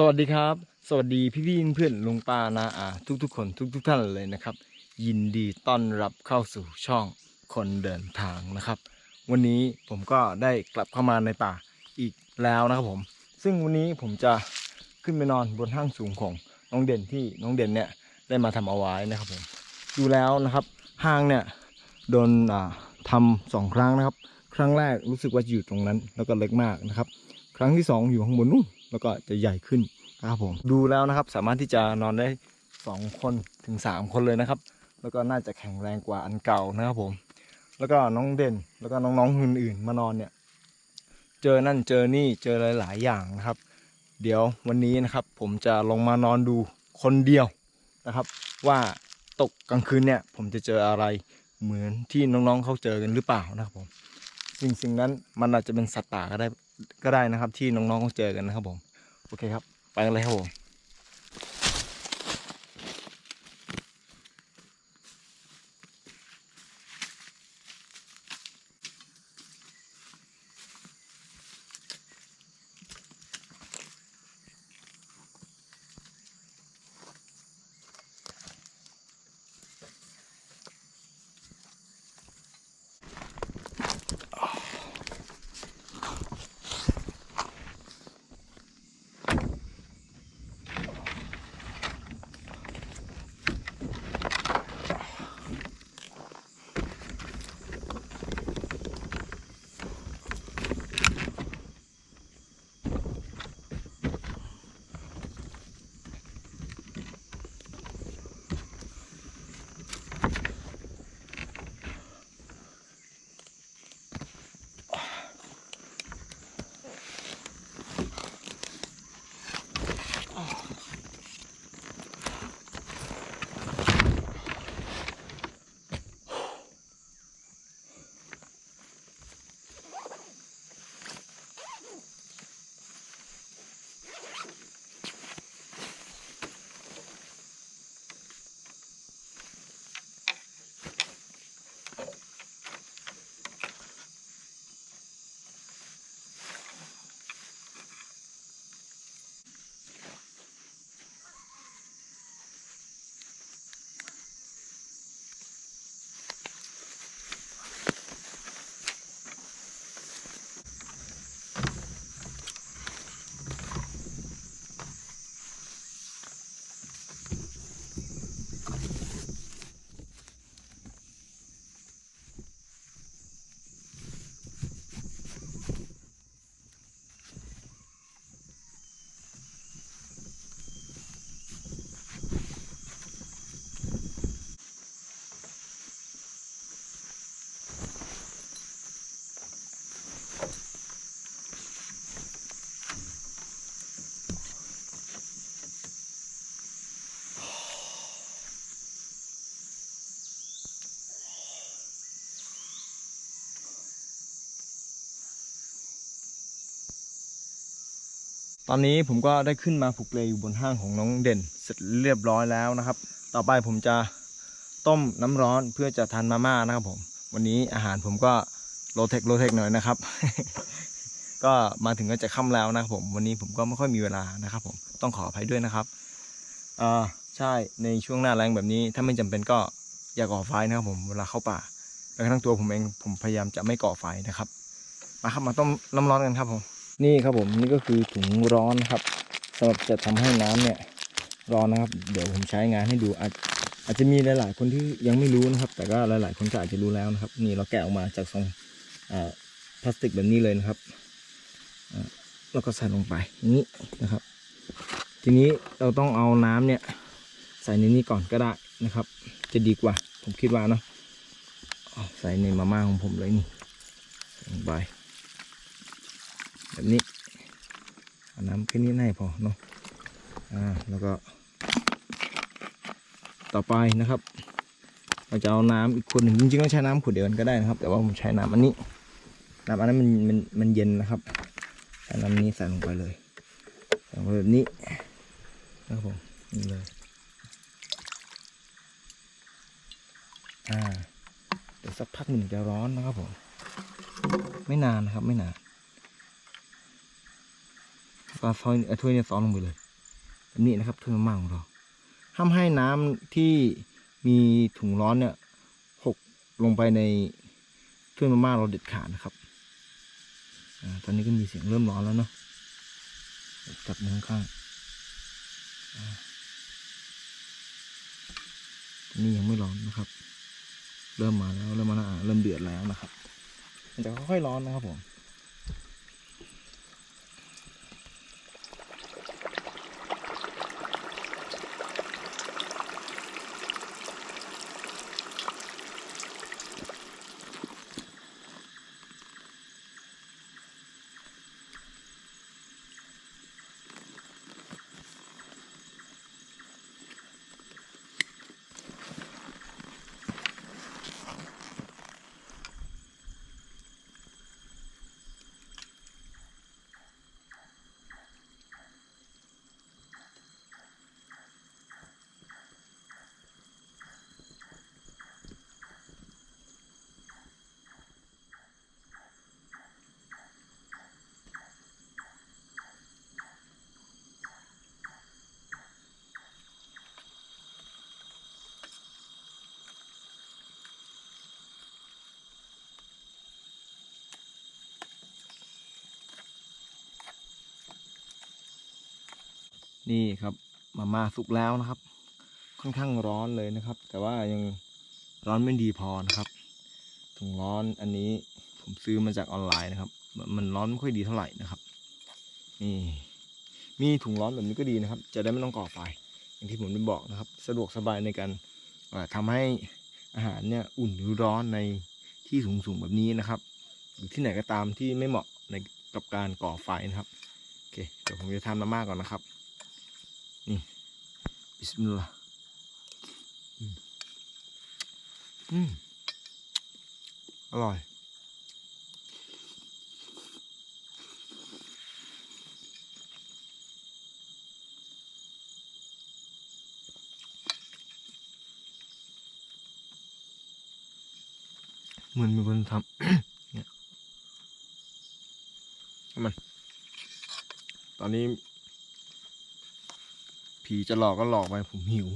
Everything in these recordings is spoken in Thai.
สวัสดีครับ สวัสดีพี่พี่ๆเพื่อนลุงป้านาอาทุกทุกๆคนทุกทุกๆท่านเลยนะครับ ยินดีต้อนรับเข้าสู่ช่องคนเดินทางนะครับ วันนี้ผมก็ได้กลับเข้ามาในป่าอีกแล้วนะครับผม ซึ่งวันนี้ผมจะขึ้นไปนอนบนห้างสูงของน้องเด่นที่น้องเด่นเนี่ยได้มาทำเอาไว้นะครับผมดูแล้วนะครับห้างเนี่ยโดนอ่าทำสองครั้งนะครับ ครั้งแรกรู้สึกว่าจะอยู่ตรงนั้น แล้วก็เล็กมากนะครับ ครั้งที่สองอยู่ข้างบนนู่น แล้วก็จะใหญ่ขึ้นนะครับผมดูแล้วนะครับ สามารถที่จะนอนได้สองคนถึงสามคนเลยนะครับ แล้วก็น่าจะแข็งแรงกว่าอันเก่านะครับผม แล้วก็น้องเด่นแล้วก็น้องๆอื่นๆมานอนเนี่ย เจอนั่นเจอนี่เจอหลาย ๆ อย่างนะครับ เดี๋ยววันนี้นะครับ ผมจะลงมานอนดูคนเดียวนะครับ ว่าตกกลางคืนเนี่ย ผมจะเจออะไรเหมือนที่น้องๆเขาเจอกันหรือเปล่านะครับผม สิ่งสิ่งนั้นมันอาจจะเป็นสัตว์ป่าก็ได้ก็ได้นะครับ ที่น้องๆเขาเจอกันนะครับผม โอเคครับ ไปกันเลยครับผม ตอนนี้ผมก็ได้ขึ้นมาผูกเปลอยู่บนห้างของน้องเด่นเสร็จเรียบร้อยแล้วนะครับ ต่อไปผมจะต้มน้ำร้อนเพื่อจะทานมาม่านะครับผม วันนี้อาหารผมก็โลเทคโลเทคหน่อยนะครับ ก็มาถึงก็จะค่ำแล้วนะครับผมวันนี้ผมก็ไม่ค่อยมีเวลานะครับ ผมต้องขออภัยด้วยนะครับอ่าใช่ในช่วงหน้าแรงแบบนี้ถ้าไม่จำเป็นก็อย่าก่อไฟนะครับผมเวลาเข้าป่าแม้กระทั่งตัวผมเองผมพยายามจะไม่ก่อไฟนะครับ มาครับมาต้มน้ำร้อนกันครับผม นี่ครับผมนี่ก็คือถุงร้อนครับสำหรับจะทำให้น้ำเนี่ยร้อนนะครับ เดี๋ยวผมใช้งานให้ดูอาจอาจจะมีหลาย ๆ คนที่ยังไม่รู้นะครับ แต่ก็หลาย ๆ คนก็อาจจะรู้แล้วนะครับ นี่เราแกะออกมาจากซองพลาสติกแบบนี้เลยนะครับแล้วก็ใส่ลงไปนี้นะครับ ทีนี้เราต้องเอาน้ำเนี่ยใส่ในนี้ก่อนก็ได้นะครับ จะดีกว่า ผมคิดว่าเนาะใส่ในมาม่าของผมเลยนี่ลงไป แบบนี้น้ำแค่นี้ให้พอเนาะอ่าแล้วก็ต่อไปนะครับ เราจะเอาน้ำอีกขวดหนึ่งจริงๆก็ใช้น้ำขวดเดียวกันก็ได้นะครับ แต่ว่าผมใช้น้ำอันนี้น้ำอันนั้นมันมันมันเย็นนะครับใช้น้ำนี้ใส่ลงไปเลยใส่ลงไปแบบนี้นะครับผมนี่เลยอ่าเดี๋ยวสักพักหนึ่งจะร้อนนะครับผมไม่นานนะครับไม่นาน ซอยเอาถ้วยเนี่ยซ้อนลงไปเลยแบบนี้นะครับถ้วยมาม่าของเราห้ามให้น้ำที่มีถุงร้อนเนี่ยหกลงไปในถ้วยมาม่าเราเด็ดขาดนะครับอตอนนี้ก็มีเสียงเริ่มร้อนแล้วเนาะจับมือข้างอ่าตอนนี้ยังไม่ร้อนนะครับ เริ่มมาแล้วเริ่มมาแล้วเริ่มเดือดแล้วนะครับมันจะค่อยๆร้อนนะครับผม นี่ครับมาม่าสุกแล้วนะครับ ค่อนข้างร้อนเลยนะครับ แต่ว่ายังร้อนไม่ดีพอนะครับถุงร้อนอันนี้ผมซื้อมาจากออนไลน์นะครับ มันร้อนไม่ค่อยดีเท่าไหร่นะครับ นี่ มีถุงร้อนแบบนี้ก็ดีนะครับ จะได้ไม่ต้องก่อไฟอย่างที่ผมได้บอกนะครับ สะดวกสบายในการเอ่อทำให้อาหารเนี่ยอุ่นหรือร้อนในที่สูงๆแบบนี้นะครับหรือที่ไหนก็ตามที่ไม่เหมาะในกับการก่อไฟนะครับโอเคเดี๋ยวผมจะทำมาม่าก่อนนะครับ นี่บิสมิลลาห์อืมอร่อยเหมือนมีคนทำเนี่ยมัน ตอนนี้ ผีจะหลอกก็หลอกไปผมหิว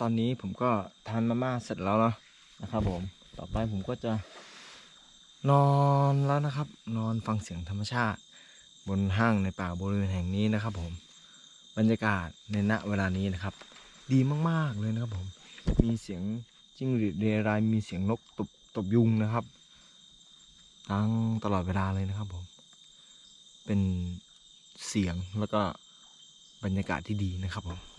ตอนนี้ผมก็ทานมาม่าเสร็จแล้วเนาะนะครับผมต่อไปผมก็จะนอนแล้วนะครับ นอนฟังเสียงธรรมชาติ บนห้างในป่าบริเวณแห่งนี้นะครับ ผมบรรยากาศในณเวลานี้นะครับ ดีมากๆเลยนะครับผม มีเสียงจิ้งหรีดเรไรมีเสียงนกตบตบยุงนะครับดังตลอดเวลาเลยนะครับผม เป็นเสียงแล้วก็บรรยากาศที่ดีนะครับผม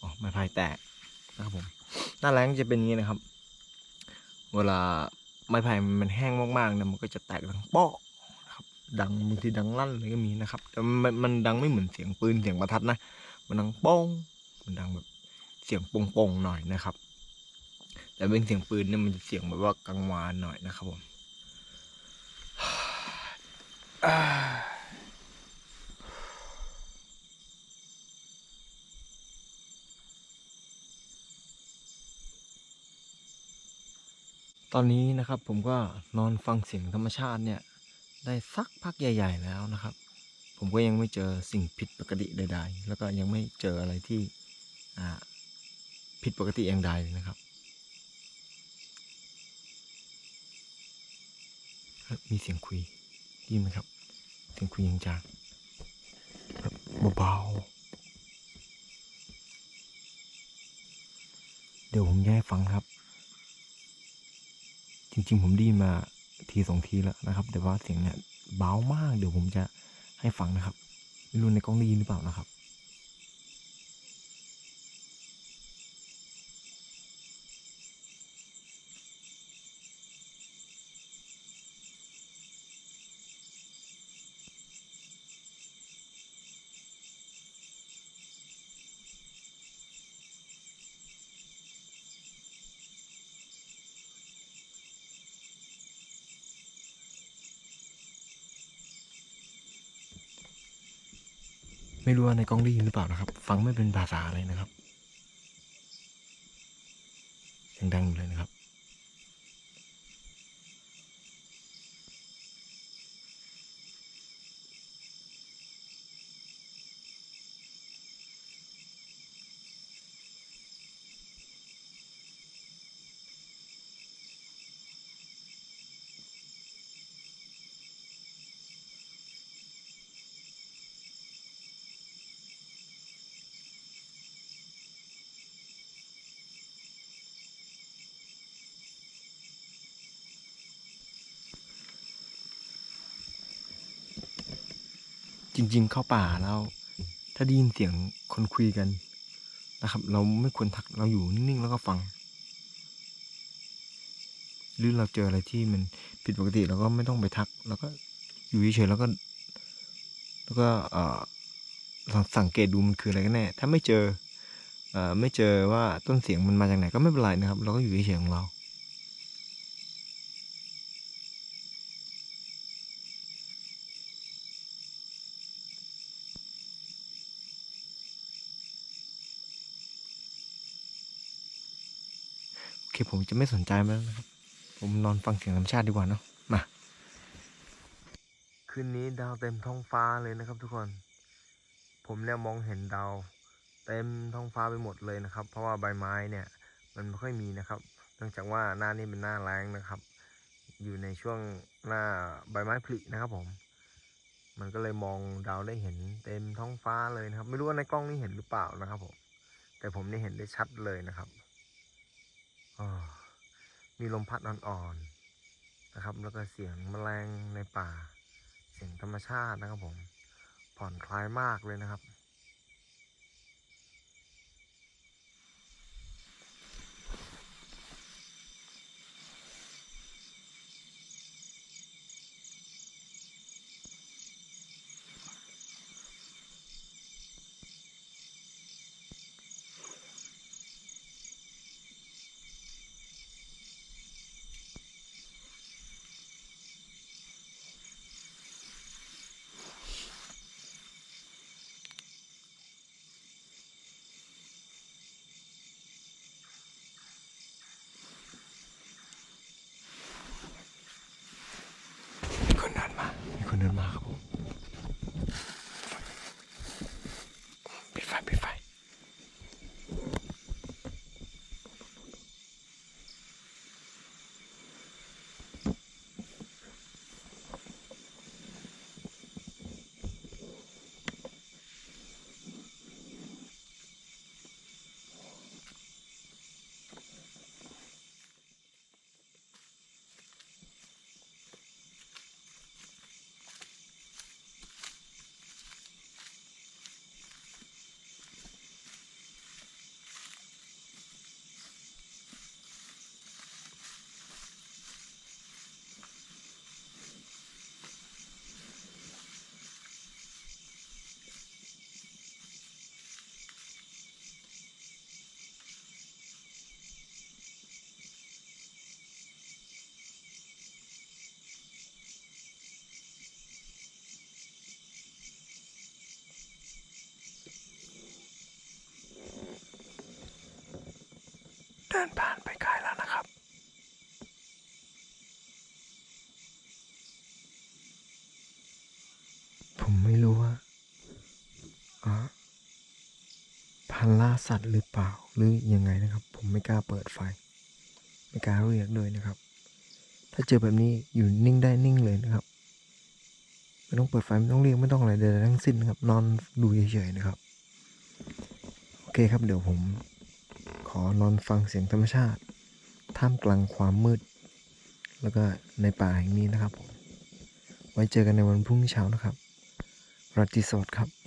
อ๋อไม้พายแตกนะครับผมหน้าแรงจะเป็นอย่างนี้นะครับ เวลาไม้พายมันแห้งมากๆเนี่ยมันก็จะแตกดังเป๊อกนะครับ ดังบางทีดังลั่นเลยก็มีนะครับ แต่มันมันดังไม่เหมือนเสียงปืนเสียงประทัดนะ มันดังป้งมันดังแบบเสียงปงๆหน่อยนะครับ แต่เป็นเสียงปืนเนี่ยมันจะเสียงแบบว่ากังวานหน่อยนะครับผมอ่ ตอนนี้นะครับผมก็นอนฟังเสียงธรรมชาติเนี่ย ได้สักพักใหญ่ ๆ แล้วนะครับ ผมก็ยังไม่เจอสิ่งผิดปกติใด ๆ แล้วก็ยังไม่เจออะไรที่ผิดปกติอย่างใดเลยนะครับ มีเสียงคุยด้ยินไหมครับ เสียงคุยยังจางเบาๆเดี๋ยวผมจะให้ฟังครับ ริง ๆ ผมได้ยินมาทีสองทีแล้วนะครับ แต่ว่าเสียงเนี่ยเบามาก เดี๋ยวผมจะให้ฟังนะครับ ไม่รู้ในกล้องได้ยินหรือเปล่านะครับ ไม่รู้ว่าในกล้องได้ยินหรือเปล่านะครับ ฟังไม่เป็นภาษาเลยนะครับยังดังอยู่เลยนะครับ จริง ๆ เข้าป่าแล้ว ถ้าได้ยินเสียงคนคุยกันนะครับ เราไม่ควรทักเราอยู่นิ่งๆแล้วก็ฟัง หรือเราเจออะไรที่มันผิดปกติเราก็ไม่ต้องไปทัก แล้วก็อยู่เฉยๆแล้วก็ แล้วก็เออลองสังเกตดูมันคืออะไรกันแน่ ถ้าไม่เจออไม่เจอว่าต้นเสียงมันมาจากไหนก็ไม่เป็นไรนะครับ เราก็อยู่เฉยๆของเรา คผมจะไม่สนใจมันแล้วนะครับ ผมนอนฟังเสียงธรรมชาติดีกว่าเนาะมาคืนนี้ดาวเต็มท้องฟ้าเลยนะครับ ทุกคน ผมเนี่ยมองเห็นดาวเต็มท้องฟ้าไปหมดเลยนะครับ เพราะว่าใบไม้เนี่ย มันไม่ค่อยมีนะครับเนื่องจากว่าหน้านี้เป็นหน้าแล้งนะครับ อยู่ในช่วงหน้าใบไม้ผลินะครับผม มันก็เลยมองดาวได้เห็นเต็มท้องฟ้าเลยนะครับ ไม่รู้ว่าในกล้องนี่เห็นหรือเปล่านะครับผมแต่ผมนี่เห็นได้ชัดเลยนะครับ มีลมพัดอ่อนๆนะครับ แล้วก็เสียงแมลงในป่า เสียงธรรมชาตินะครับผม ผ่อนคลายมากเลยนะครับ มีคนเดินมา มีคนเดินมาครับผม ปิดไดินผ่านไปไกลแล้วนะครับ ผมไม่รู้ว่าอ๋อพันล่าสัตว์หรือเปล่าหรือยังไงนะครับ ผมไม่กล้าเปิดไฟ ไม่กล้าเรียกเลยนะครับ ถ้าเจอแบบนี้อยู่นิ่งได้นิ่งเลยนะครับไม่ต้องเปิดไฟไม่ต้องเรียกไม่ต้องอะไรใดๆทั้งสิ้นนะครับ นอนดูเฉยๆนะครับ โอเคครับเดี๋ยวผม ขอนอนฟังเสียงธรรมชาติ ท่ามกลางความมืด แล้วก็ในป่าแห่งนี้นะครับผมไว้เจอกันในวันพรุ่งนี้เช้านะครับราตรีสวัสดิ์ครับ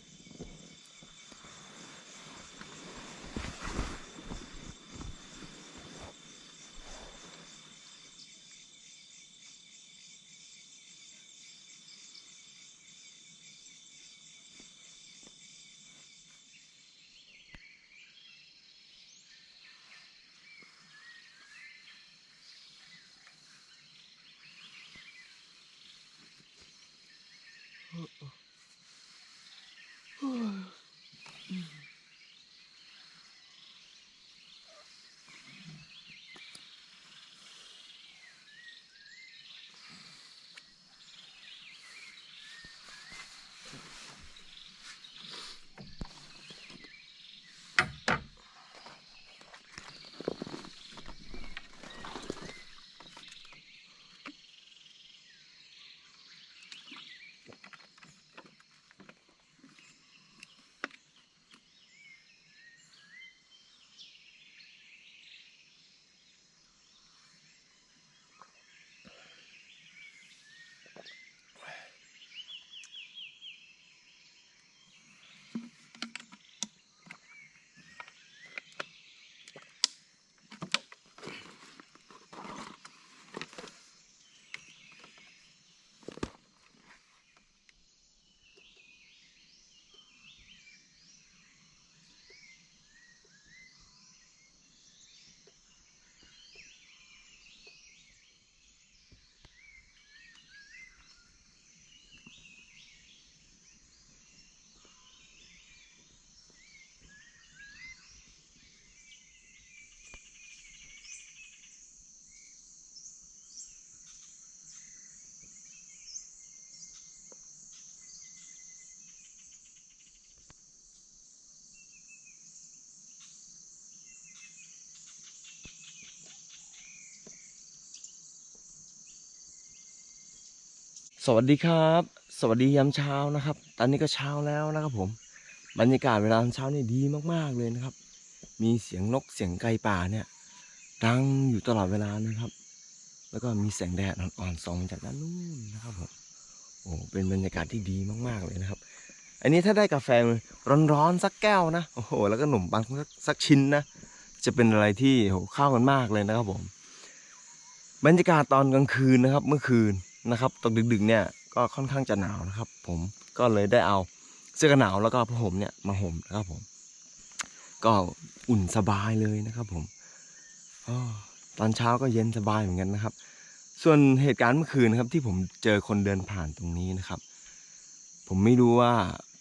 สวัสดีครับ สวัสดียามเช้านะครับ ตอนนี้ก็เช้าแล้วนะครับผม บรรยากาศเวลาเช้านี่ดีมากๆเลยนะครับ มีเสียงนกเสียงไก่ป่าเนี่ยดังอยู่ตลอดเวลานะครับ แล้วก็มีแสงแดดอ่อนๆส่องจากด้านนู้นนะครับผมโอ้เป็นบรรยากาศที่ดีมากๆเลยนะครับ อันนี้ถ้าได้กาแฟร้อนๆสักแก้วนะโอ้โหแล้วก็ขนมปังสักสักชิ้นนะจะเป็นอะไรที่โหเข้ากันมากเลยนะครับผม บรรยากาศตอนกลางคืนนะครับ เมื่อคืน นะครับตอนดึกๆเนี่ยก็ค่อนข้างจะหนาวนะครับ ผมก็เลยได้เอาเสื้อกันหนาวแล้วก็ผ้าห่มเนี่ยมาห่มนะครับผม ก็อุ่นสบายเลยนะครับ ผมอตอนเช้าก็เย็นสบายเหมือนกันนะครับ ส่วนเหตุการณ์เมื่อคืนนะครับ ที่ผมเจอคนเดินผ่านตรงนี้นะครับ ผมไม่รู้ว่า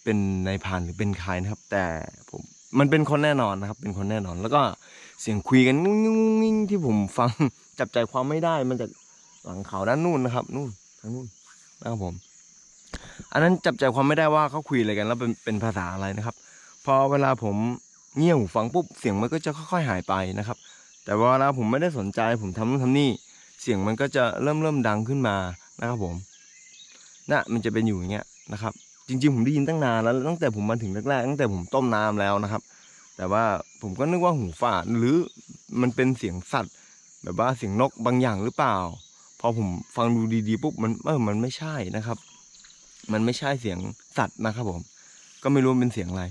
เป็นนายพานหรือเป็นใครนะครับ แต่ผมมันเป็นคนแน่นอนนะครับ เป็นคนแน่นอน แล้วก็เสียงคุยกันงุ้งงิ้งงุ้งงิ้งที่ผมฟังจับใจความไม่ได้มันจาก หลังเขาด้านนู่นนะครับ นู่นทางนู่นนะครับผม อันนั้นจับใจความไม่ได้ว่าเขาคุยอะไรกัน แล้วเป็นเป็นภาษาอะไรนะครับ พอเวลาผมเงี่ยหูฟังปุ๊บเสียงมันก็จะค่อยๆหายไปนะครับ แต่เวลาผมไม่ได้สนใจ ผมทำนู่นทำนี่ เสียงมันก็จะเริ่มเริ่มดังขึ้นมานะครับผมน่ะมันจะเป็นอยู่อย่างเงี้ยนะครับ จริง ๆ ผมได้ยินตั้งนานแล้วตั้งแต่ผมมาถึงแรกๆตั้งแต่ผมต้มน้ำแล้วนะครับ แต่ว่าผมก็นึกว่าหูฝาดหรือมันเป็นเสียงสัตว์ แบบว่าเสียงนกบางอย่างหรือเปล่า พอผมฟังดูดีๆปุ๊บมันเออมันไม่ใช่นะครับ มันไม่ใช่เสียงสัตว์นะครับผม ก็ไม่รู้เป็นเสียงอะไร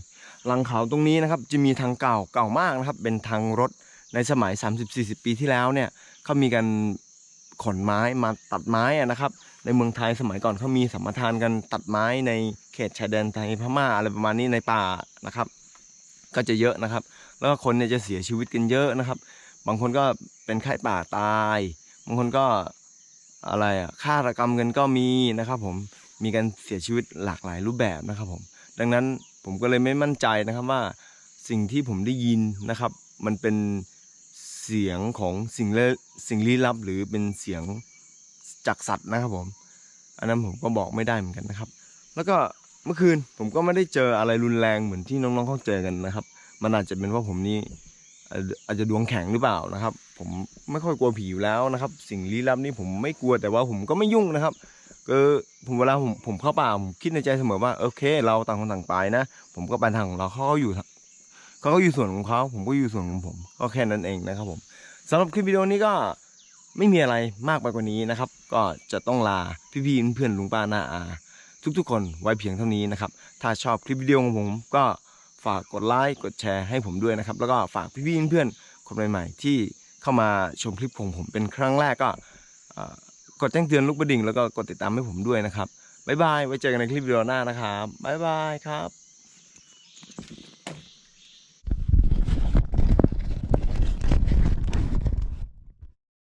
หลังเขาตรงนี้นะครับจะมีทางเก่าเก่ามากนะครับ เป็นทางรถในสมัย 30-40 ปีที่แล้วเนี่ยเขามีการขนไม้มาตัดไม้อะนะครับ ในเมืองไทยสมัยก่อนเขามีสัมปทานกันตัดไม้ในเขตชายแดนไทยพม่าอะไรประมาณนี้ในป่านะครับ ก็จะเยอะนะครับ แล้วก็คนเนี่ยจะเสียชีวิตกันเยอะนะครับ บางคนก็เป็นไข้ป่าตาย บางคนก็ อะไรอะฆาตกรรมกันก็มีนะครับผมมีการเสียชีวิตหลากหลายรูปแบบนะครับผมดังนั้นผมก็เลยไม่มั่นใจนะครับว่าสิ่งที่ผมได้ยินนะครับ มันเป็นเสียงของสิ่งเลสิ่งลี้ลับ หรือเป็นเสียงจากสัตว์นะครับผมอันนั้นผมก็บอกไม่ได้เหมือนกันนะครับ แล้วก็เมื่อคืนผมก็ไม่ได้เจออะไรรุนแรงเหมือนที่น้องๆเขาเจอกันนะครับ มันอาจจะเป็นเพราะผมนี่ อาจจะดวงแข็งหรือเปล่านะครับ ผมไม่ค่อยกลัวผีอยู่แล้วนะครับ สิ่งลี้ลับนี่ผมไม่กลัวแต่ว่าผมก็ไม่ยุ่งนะครับก็ผมเวลาผมผมเข้าป่าผมคิดในใจเสมอว่าโอเค เราต่างคนต่างไปนะ ผมก็ไปทางของเราเขาก็อยู่ทาเขาก็อยู่ส่วนของเขาผมก็อยู่ส่วนของผม ก็แค่นั้นเองนะครับผมสำหรับคลิปวิดีโอนี้ก็ไม่มีอะไรมากไปกว่านี้นะครับ ก็จะต้องลาพี่ๆเพื่อนลุงป้าน้าอาทุกๆ คนไว้เพียงเท่านี้นะครับ ถ้าชอบคลิปวิดีโอของผมก็ ฝากกดไลค์กดแชร์ให้ผมด้วยนะครับ แล้วก็ฝากพี่ๆเพื่อนๆคนใหม่ๆ ที่เข้ามาชมคลิปของผมเป็นครั้งแรกก็กดแจ้งเตือนลูกกระดิ่งแล้วก็กดติดตามให้ผมด้วยนะครับบ๊ายบายไว้เจอกันในคลิปวิดีโอหน้านะครับบ๊ายบายครับ